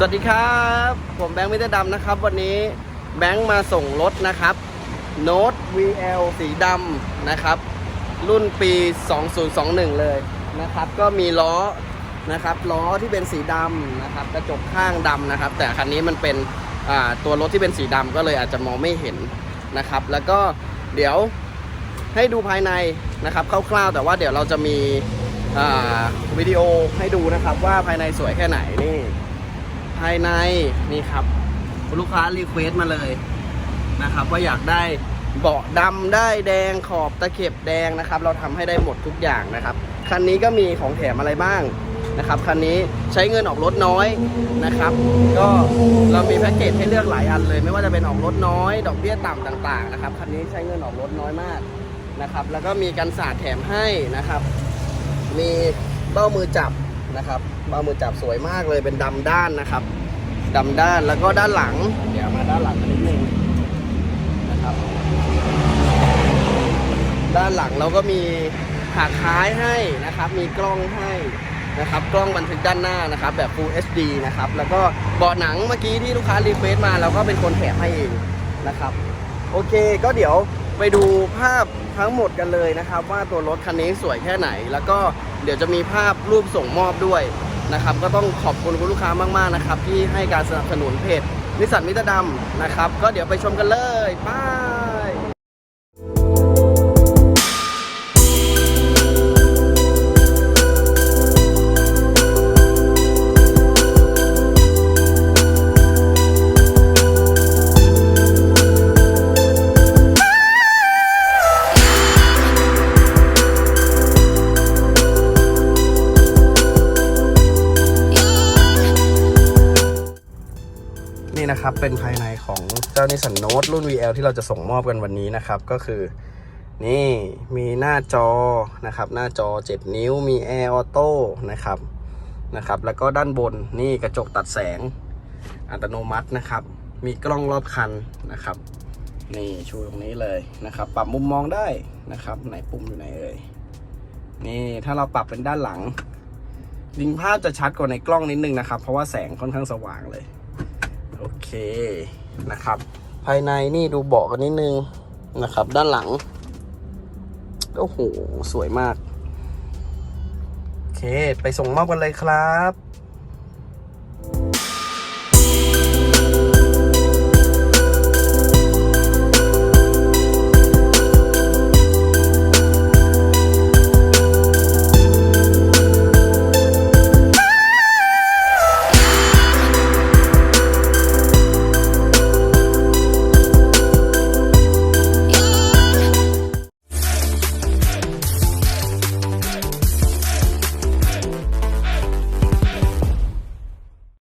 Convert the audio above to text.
สวัสดีครับ ผมแบงค์มิตรดำนะครับ วันนี้แบงค์มาส่งรถนะครับโน้ต VL สีดำนะครับ รุ่นปี 2021 เลยนะครับ ก็มีล้อนะครับล้อที่เป็นสีดำนะครับกระจกข้างดำนะครับ แต่คันนี้มันเป็นตัวรถที่เป็นสีดำก็เลยอาจจะมองไม่เห็นนะครับ แล้วก็เดี๋ยวให้ดูภายในนะครับคร่าวๆ แต่ว่าเดี๋ยวเราจะมีวิดีโอให้ดูนะครับว่าภายในสวยแค่ไหนนี่ ภายในนี่ครับคุณลูกค้ารีเควสต์มาเลยนะครับ ว่าอยากได้เบาะดำได้แดงขอบตะเข็บแดงนะครับ เราทำให้ได้หมดทุกอย่างนะครับคันนี้ก็มีของแถมอะไรบ้างนะครับคันนี้ใช้เงินออกรถน้อยนะครับ ก็เรามีแพ็กเกจให้เลือกหลายอันเลย ไม่ว่าจะเป็นออกรถน้อย ดอกเบี้ยต่ำต่าง ๆ นะครับคันนี้ใช้เงินออกรถน้อยมากนะครับ แล้วก็มีกันสาดแถมให้นะครับ มีเบ้ามือจับ นะครับเบ้ามือจับสวยมากเลยเป็นดำด้านนะครับดำด้านแล้วก็ด้านหลัง เดี๋ยวมาด้านหลังกันนิดนึงนะครับ ด้านหลังเราก็มีหากท้ายให้นะครับ มีกล้องให้นะครับ กล้องบันทึกด้านหน้านะครับ แบบ Full HD นะครับ แล้วก็เบาะหนังเมื่อกี้ที่ลูกค้ารีเควสต์มาเราก็เป็นคนแถมให้เองนะครับ โอเคก็เดี๋ยว ไปดูภาพทั้งหมดกันเลยนะครับ ว่าตัวรถคันนี้สวยแค่ไหน แล้วก็เดี๋ยวจะมีภาพรูปส่งมอบด้วยนะครับ ก็ต้องขอบคุณคุณลูกค้ามากๆนะครับ ที่ให้การสนับสนุนเพจนิสสันมิตรดำนะครับ ก็เดี๋ยวไปชมกันเลยป้า นะครับเป็นภายในของเจ้านิสันโนตรุ่น VL ที่เราจะส่งมอบกันวันนี้นะครับ ก็คือนี่มีหน้าจอนะครับหน้าจอ 7 นิ้วมีแอร์ออโต้นะครับนะครับแล้วก็ด้านบนนี่กระจกตัดแสงอัตโนมัตินะครับ มีกล้องรอบคันนะครับ นี่ชูตรงนี้เลยนะครับ ปรับมุมมองได้นะครับ ไหนปุ่มอยู่ไหนเอ่ยนี่ถ้าเราปรับเป็นด้านหลังลิงภาพจะชัดกว่าในกล้องนิดนึงนะครับ เพราะว่าแสงค่อนข้างสว่างเลย โอเคนะครับ ภายในนี่ดูเบาะกันนิดนึงนะครับ ด้านหลัง โอ้โห สวยมาก โอเค ไปส่งมอบกันเลยครับ